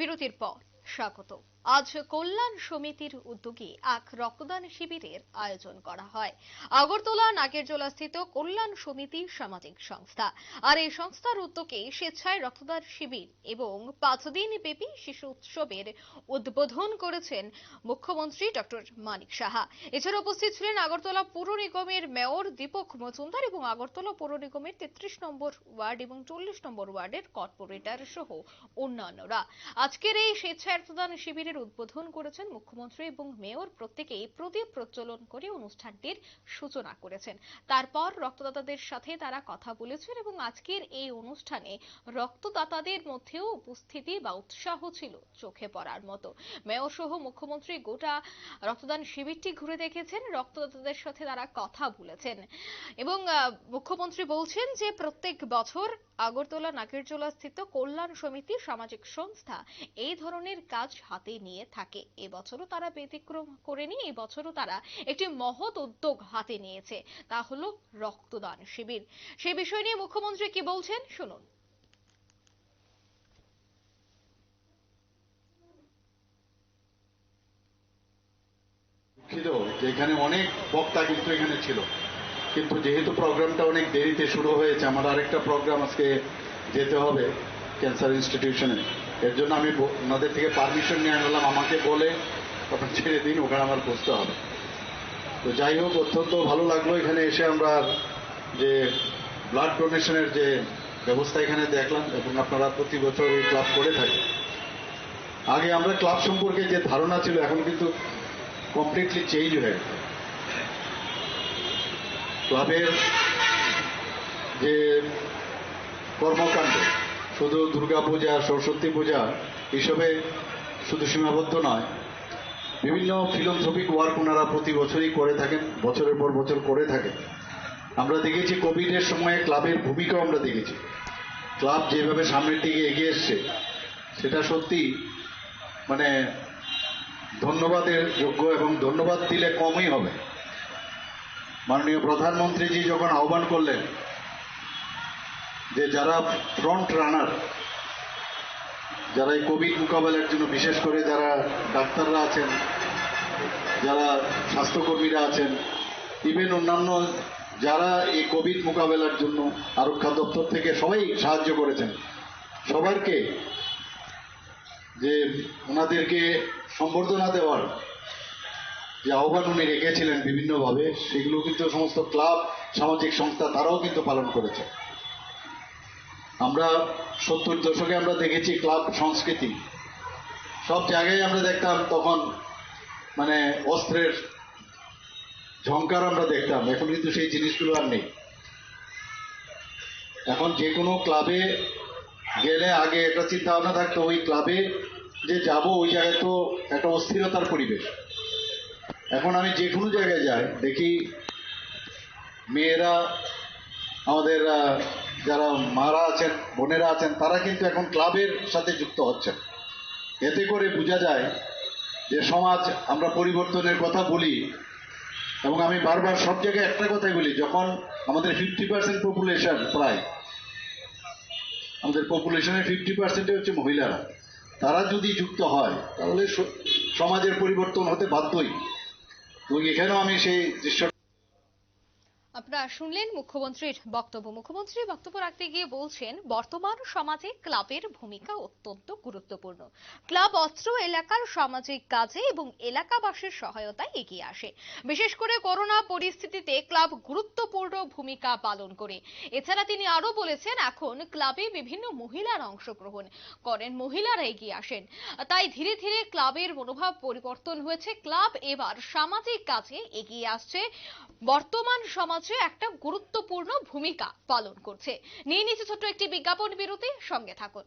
বিরতির পর স্বাগত আজ কল্যাণ সমিতির উদ্যোগে এক রক্তদান শিবিরের আয়োজন করা হয়। আগরতলা নাগেরজোলা স্থিত কল্যাণ সমিতি সামাজিক সংস্থা। আর এই সংস্থার উদ্যোগে স্বেচ্ছায় রক্তদান শিবির এবং পাঁচ দিন ব্যাপী শিশু উৎসবের উদ্বোধন করেছেন মুখ্যমন্ত্রী ডক্টর মানিক সাহা। এছাড়া উপস্থিত ছিলেন আগরতলা পৌর নিগমের মেয়র দীপক মজুমদার এবং আগরতলা পৌর নিগমের তেত্রিশ নম্বর ওয়ার্ড এবং চল্লিশ নম্বর ওয়ার্ডের কর্পোরেটর সহ অন্যান্যরা। আজকের এই স্বেচ্ছায় রক্তদান শিবিরের উদ্বোধন করেছেন মুখ্যমন্ত্রী এবং মেয়র প্রত্যেকেই প্রদীপ প্রজ্বলন করে অনুষ্ঠানটির সূচনা করেছেন। তারপর রক্তদাতাদের সাথে তারা কথা বলেছেন এবং আজকের এই অনুষ্ঠানে রক্তদাতাদের মধ্যেও উপস্থিতি বা উৎসাহ ছিল চোখে পড়ার মতো। মেয়র সহ মুখ্যমন্ত্রী গোটা রক্তদান শিবিরটি ঘুরে দেখেছেন, রক্তদাতাদের সাথে তারা কথা বলেছেন এবং মুখ্যমন্ত্রী বলছেন যে প্রত্যেক বছর আগরতলা নাগেরজোলা স্থিত কল্যাণ সমিতি সামাজিক সংস্থা এই ধরনের কাজ হাতে নিয়ে থাকে। এবছরও তারা ব্যতিক্রম করেনি এবছরও তারা একটি মহৎ উদ্যোগ হাতে নিয়েছে। তা হলো রক্তদান শিবির। সেই বিষয় নিয়ে মুখ্যমন্ত্রী কি বলছেন? শুনুন। ছিল, যে এখানে অনেক বক্তা কিন্তু এখানে ছিল। কিন্তু যেহেতু প্রোগ্রামটা অনেক দেরিতে শুরু হয়েছে আমার আরেকটা প্রোগ্রাম আজকে যেতে হবে, ক্যান্সার ইনস্টিটিউশনে। এর জন্য আমি ওনাদের থেকে পারমিশন নিয়ে আনলাম আমাকে বলে তখন ছেড়ে দিন, ওখানে আমার বসতে হবে। তো যাই হোক, অত্যন্ত ভালো লাগল এখানে এসে আমরা যে ব্লাড ডোনেশনের যে ব্যবস্থা এখানে দেখলাম এবং আপনারা প্রতি বছর এই ক্লাব করে থাকেন। আগে আমরা ক্লাব সম্পর্কে যে ধারণা ছিল, এখন কিন্তু কমপ্লিটলি চেঞ্জ হয়ে গেছে। ক্লাবের যে কর্মকাণ্ড শুধু দুর্গা পূজা সরস্বতী পূজা এসবে শুধু সীমাবদ্ধ নয়। বিভিন্ন ফিলোথ্রপিক ওয়ার্ক ওনারা প্রতি বছরই করে থাকেন, বছরের পর বছর করে থাকেন। আমরা দেখেছি কোভিডের সময়ে ক্লাবের ভূমিকাও আমরা দেখেছি। ক্লাব যেভাবে সামনের দিকে এগিয়ে এসছে, সেটা সত্যি মানে ধন্যবাদের যোগ্য এবং ধন্যবাদ দিলে কমই হবে। মাননীয় প্রধানমন্ত্রীজি যখন আহ্বান করলেন যে যারা ফ্রন্ট রানার যারা এই কোভিড মোকাবেলার জন্য বিশেষ করে যারা ডাক্তাররা আছেন, যারা স্বাস্থ্যকর্মীরা আছেন ইভেন অন্যান্য যারা এই কোভিড মোকাবেলার জন্য আরক্ষা দপ্তর থেকে সবাই সাহায্য করেছেন। সবারকে যে ওনাদেরকে সম্বর্ধনা দেওয়ার যে আহ্বান উনি রেখেছিলেন বিভিন্নভাবে, সেগুলো কিন্তু সমস্ত ক্লাব, সামাজিক সংস্থা, তারাও কিন্তু পালন করেছে। আমরা সত্তর দশকে আমরা দেখেছি ক্লাব সংস্কৃতি। সব জায়গায় আমরা দেখতাম তখন মানে অস্ত্রের ঝংকার আমরা দেখতাম। এখন কিন্তু সেই জিনিসগুলো আর নেই। এখন যে কোনো ক্লাবে গেলে আগে একটা চিন্তা ভাবনা থাকতো, ওই ক্লাবে যে যাব, ওই জায়গায় তো একটা অস্থিরতার পরিবেশ। এখন আমি যে কোনো জায়গায় যাই, দেখি মেয়েরা আমাদের যারা মারা আছেন, বোনেরা আছেন, তারা কিন্তু এখন ক্লাবের সাথে যুক্ত হচ্ছেন। এতে করে বোঝা যায় যে সমাজ আমরা পরিবর্তনের কথা বলি এবং আমি বারবার সব জায়গায় একটা কথাই বলি, যখন আমাদের ফিফটি পার্সেন্ট পপুলেশন প্রায়, আমাদের পপুলেশনের ফিফটি পার্সেন্টে হচ্ছে মহিলারা, তারা যদি যুক্ত হয়, তাহলে সমাজের পরিবর্তন হতে বাধ্যই। এবং এখানেও আমি সেই দৃশ্য আপনারা শুনলেন মুখ্যমন্ত্রীর বক্তব্য। মুখ্যমন্ত্রী বক্তব্য রাখতে গিয়ে বলছেন, বর্তমান সমাজে ক্লাবের ভূমিকা অত্যন্ত গুরুত্বপূর্ণ। ক্লাব অস্ত্র এলাকার সামাজিক কাজে এবং এলাকাবাসীর সহায়তায় এগিয়ে আসে। বিশেষ করে করোনা পরিস্থিতিতে ক্লাব গুরুত্বপূর্ণ ভূমিকা পালন করে। এছাড়া তিনি আরও বলেছেন, এখন ক্লাবে বিভিন্ন মহিলার অংশগ্রহণ করেন, মহিলারা এগিয়ে আসেন। তাই ধীরে ধীরে ক্লাবের মনোভাব পরিবর্তন হয়েছে। ক্লাব এবার সামাজিক কাজে এগিয়ে আসছে। বর্তমান সমাজে একটা গুরুত্বপূর্ণ ভূমিকা পালন করছে। নিয়ে নিচ্ছে ছোট্ট একটি বিজ্ঞাপন বিরতি সঙ্গে থাকুন।